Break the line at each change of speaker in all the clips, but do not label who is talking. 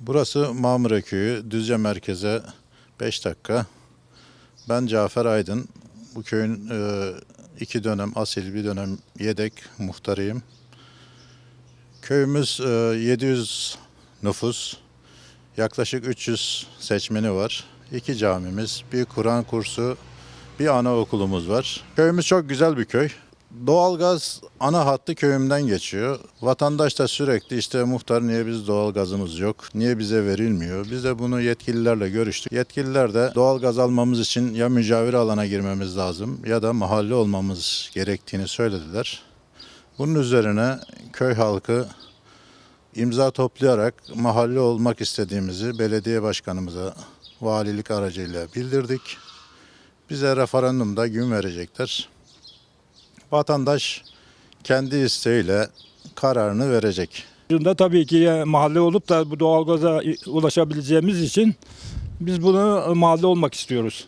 Burası Mamure Köyü, Düzce merkeze 5 dakika. Ben Cafer Aydın. Bu köyün e, iki dönem asil, bir dönem yedek muhtarıyım. Köyümüz e, 700 nüfus, yaklaşık 300 seçmeni var. İki camimiz, bir Kur'an kursu, bir anaokulumuz var. Köyümüz çok güzel bir köy. Doğalgaz ana hattı köyümden geçiyor. Vatandaş da sürekli işte muhtar niye biz doğalgazımız yok, niye bize verilmiyor. Biz de bunu yetkililerle görüştük. Yetkililer de doğalgaz almamız için ya mücavir alana girmemiz lazım ya da mahalle olmamız gerektiğini söylediler. Bunun üzerine köy halkı imza toplayarak mahalle olmak istediğimizi belediye başkanımıza valilik aracıyla bildirdik. Bize referandumda gün verecekler. Vatandaş kendi isteğiyle kararını verecek.
Bunda tabii ki mahalle olup da bu doğalgaza ulaşabileceğimiz için biz bunu mahalle olmak istiyoruz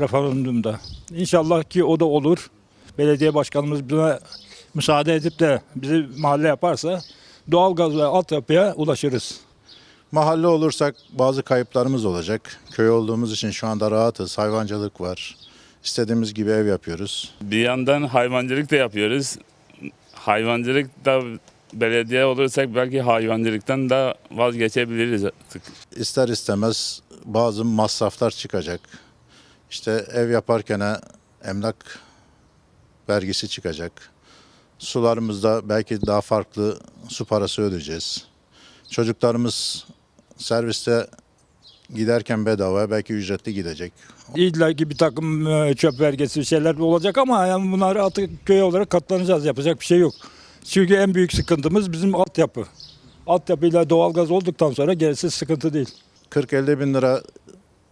referandumda. İnşallah ki o da olur. Belediye başkanımız buna müsaade edip de bizi mahalle yaparsa doğalgaz ve altyapıya ulaşırız.
Mahalle olursak bazı kayıplarımız olacak. Köy olduğumuz için şu anda rahatız. Hayvancılık var. İstediğimiz gibi ev yapıyoruz.
Bir yandan hayvancılık da yapıyoruz. Hayvancılık da belediye olursak belki hayvancılıktan da vazgeçebiliriz artık.
İster istemez bazı masraflar çıkacak. İşte ev yaparken emlak vergisi çıkacak. Sularımızda belki daha farklı su parası ödeyeceğiz. Çocuklarımız serviste giderken bedava belki ücretli gidecek.
İlla ki bir takım e, çöp vergisi şeyler olacak ama yani bunları artık köy olarak katlanacağız. Yapacak bir şey yok. Çünkü en büyük sıkıntımız bizim altyapı. Altyapıyla doğalgaz olduktan sonra gerisi sıkıntı değil.
40-50 bin lira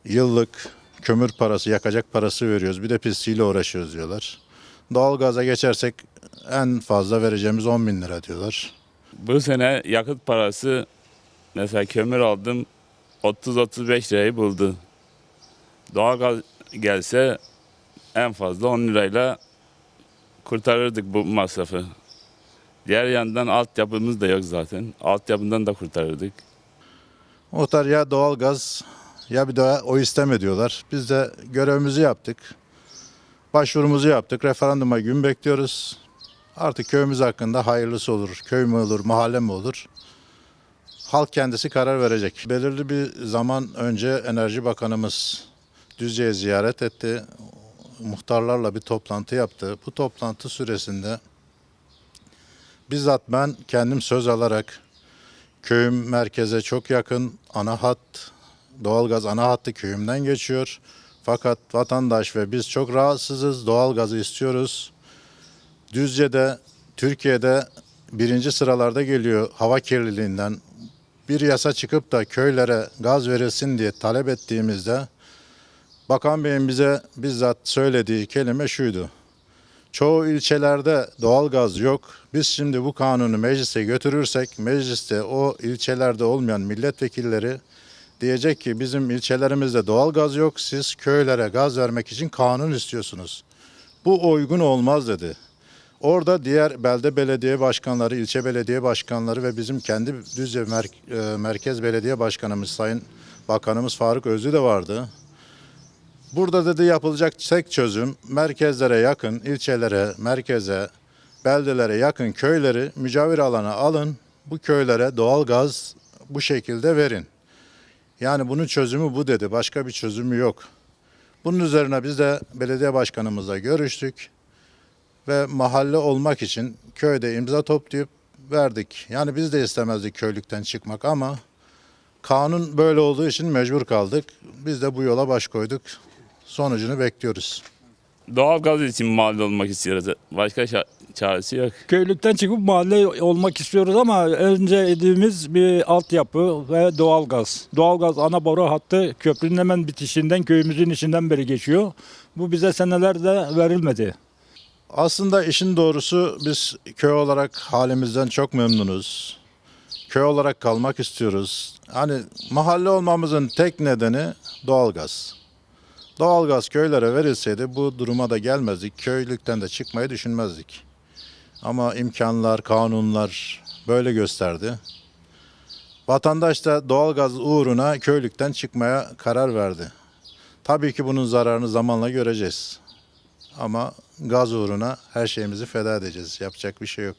yıllık kömür parası, yakacak parası veriyoruz. Bir de pisliğiyle uğraşıyoruz diyorlar. Doğalgaza geçersek en fazla vereceğimiz 10 bin lira diyorlar.
Bu sene yakıt parası mesela kömür aldım 30-35 lirayı buldu. Doğalgaz gelse en fazla 10 lirayla kurtarırdık bu masrafı. Diğer yandan altyapımız da yok zaten. Altyapından da kurtarırdık.
Muhtar ya doğalgaz ya bir daha o isteme diyorlar. Biz de görevimizi yaptık. Başvurumuzu yaptık. Referanduma gün bekliyoruz. Artık köyümüz hakkında hayırlısı olur. Köy mü olur, mahalle mi olur? Halk kendisi karar verecek. Belirli bir zaman önce Enerji Bakanımız Düzce'ye ziyaret etti. Muhtarlarla bir toplantı yaptı. Bu toplantı süresinde bizzat ben kendim söz alarak Köyüm merkeze çok yakın. Ana hat, doğalgaz ana hattı köyümden geçiyor. Fakat vatandaş ve biz çok rahatsızız. Doğalgazı istiyoruz. Düzce'de, Türkiye'de birinci sıralarda geliyor hava kirliliğinden. Bir yasa çıkıp da köylere gaz verilsin diye talep ettiğimizde Bakan Bey'in bize bizzat söylediği kelime şuydu. Çoğu ilçelerde doğalgaz yok. Biz şimdi bu kanunu meclise götürürsek mecliste o ilçelerde olmayan milletvekilleri diyecek ki bizim ilçelerimizde doğalgaz yok. Siz köylere gaz vermek için kanun istiyorsunuz. Bu uygun olmaz dedi. Orada diğer belde belediye başkanları, ilçe belediye başkanları ve bizim kendi Düzce Mer- e, Merkez Belediye Başkanımız Sayın Bakanımız Faruk Özlü de vardı. Burada dedi yapılacak tek çözüm merkezlere yakın, ilçelere, merkeze, beldelere yakın köyleri mücavir alana alın. Bu köylere doğal gaz bu şekilde verin. Yani bunun çözümü bu dedi. Başka bir çözümü yok. Bunun üzerine biz de belediye başkanımızla görüştük ve mahalle olmak için köyde imza toplayıp verdik. Yani biz de istemezdik köylükten çıkmak ama kanun böyle olduğu için mecbur kaldık. Biz de bu yola baş koyduk. Sonucunu bekliyoruz.
Doğalgaz için mahalle olmak istiyoruz. Başka ça- çaresi yok.
Köylükten çıkıp mahalle olmak istiyoruz ama önce edimiz bir altyapı ve doğalgaz. Doğalgaz ana boru hattı köprünün hemen bitişinden köyümüzün içinden beri geçiyor. Bu bize senelerde verilmedi.
Aslında işin doğrusu biz köy olarak halimizden çok memnunuz. Köy olarak kalmak istiyoruz. Hani mahalle olmamızın tek nedeni doğalgaz. Doğalgaz köylere verilseydi bu duruma da gelmezdik. Köylükten de çıkmayı düşünmezdik. Ama imkanlar, kanunlar böyle gösterdi. Vatandaş da doğalgaz uğruna köylükten çıkmaya karar verdi. Tabii ki bunun zararını zamanla göreceğiz. Ama gaz uğruna her şeyimizi feda edeceğiz. Yapacak bir şey yok.